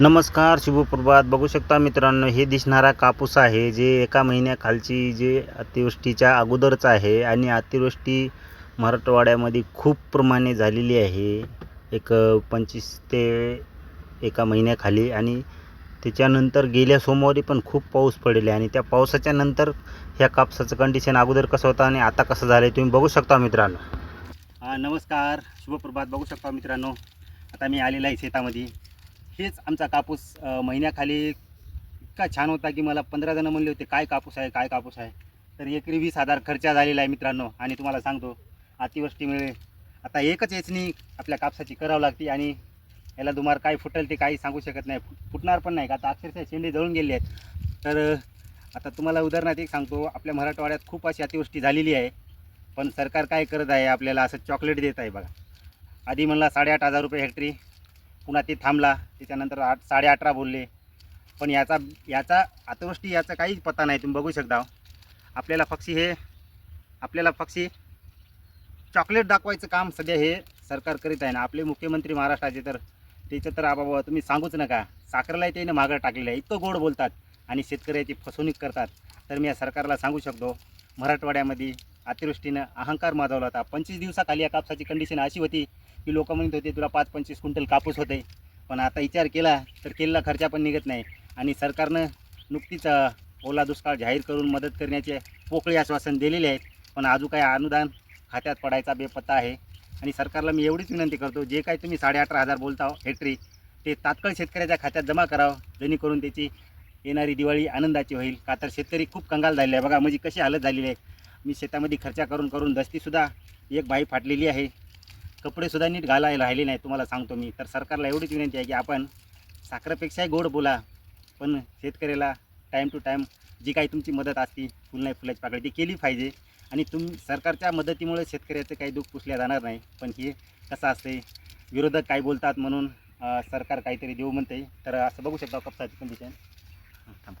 नमस्कार शुभप्रभात बघू शकता मित्रांनो हे दिसणारा कापूस आहे जे एका महिन्याखालची जे अतिवृष्टीच्या अगोदरच आहे आणि अतिवृष्टी मराठवाड्यामध्ये खूप प्रमाणे झालेली आहे. एक पंचवीस ते एका महिन्याखाली आणि त्याच्यानंतर गेल्या सोमवारी पण खूप पाऊस पडले आणि त्या पावसाच्या नंतर ह्या कापसाचं कंडिशन अगोदर कसं होतं आणि आता कसं झालं आहे तुम्ही बघू शकता मित्रांनो. हां नमस्कार. शुभप्रभात बघू शकता मित्रांनो आता मी आलेला आहे शेतामध्ये. हेच आमचा कापूस महिन्याखाली इतका छान होता की मला पंधरा जणं म्हणले होते काय कापूस आहे काय कापूस आहे? तर एकरी वीस हजार खर्च झालेला आहे मित्रांनो आणि तुम्हाला सांगतो अतिवृष्टीमुळे आता एकच वेचणी आपल्या कापसाची करावं लागते आणि याला दुमार काय फुटेल ते काही सांगू शकत नाही. फुटणार पण नाही का आता अक्षरशः शेंडे जळून गेले आहेत. तर आता तुम्हाला उदाहरणार्थ एक सांगतो आपल्या मराठवाड्यात खूप अशी अतिवृष्टी झालेली आहे पण सरकार काय करत आहे आपल्याला असं चॉकलेट देत आहे बघा. आधी म्हणला साडेआठ हजार रुपये हेक्टरी पुन्हा ते थांबला. त्याच्यानंतर आठ साडे अठरा बोलले. पण याचा याचा अतिवृष्टी याचा काहीच पत्ता नाही. तुम्ही बघू शकता. आपल्याला पक्षी हे आपल्याला पक्षी चॉकलेट दाखवायचं काम सध्या हे सरकार करीत आहे ना. आपले मुख्यमंत्री महाराष्ट्राचे तर त्याचं तर आबाबा तुम्ही सांगूच नका. साखरेलाही त्याने मागं टाकलेलं आहे. इतकं गोड बोलतात आणि शेतकऱ्याची फसवणूक करतात. तर मी या सरकारला सांगू शकतो मराठवाड्यामध्ये अतिवृष्टीनं अहंकार माजवला होता. पंचवीस दिवसाखाली या कापसाची कंडिशन अशी होती की लोक म्हणत होते तुला पाच पंचवीस क्विंटल कापूस होते पण आता विचार केला तर केलेला खर्चा पण निघत नाही. आणि सरकारनं नुकतीच ओला दुष्काळ जाहीर करून मदत करण्याचे पोकळे आश्वासन दिलेले आहेत. पण अजून काही अनुदान खात्यात पडायचा बेपत्ता आहे. आणि सरकारला मी एवढीच विनंती करतो जे काही तुम्ही साडे अठरा हजार बोलता हेक्टरी ते तात्काळ शेतकऱ्याच्या खात्यात जमा करावं. जेणेकरून त्याची येणारी दिवाळी आनंदाची होईल. का तर शेतकरी खूप कंगाल झालेला आहे. बघा म्हणजे कशी हालत झालेली आहे. मी शेतामध्ये खर्चा करून करून दस्तीसुद्धा एक बाई फाटलेली आहे. कपडेसुद्धा नीट घालायला राहिले नाही तुम्हाला सांगतो मी. तर सरकारला एवढीच विनंती आहे की आपण साखरेपेक्षाही गोड बोला पण शेतकऱ्याला टाईम टू टाईम जी काही तुमची मदत असती फुल नाही फुलाची पाकळी ती केली पाहिजे. आणि तुम सरकारच्या मदतीमुळे शेतकऱ्याचं काही दुःख पुसल्या जाणार नाही. पण हे कसं असते विरोधक काय बोलतात म्हणून सरकार काहीतरी देऊ म्हणते तर असं बघू शकता कपसाची कंडिशन थांबा.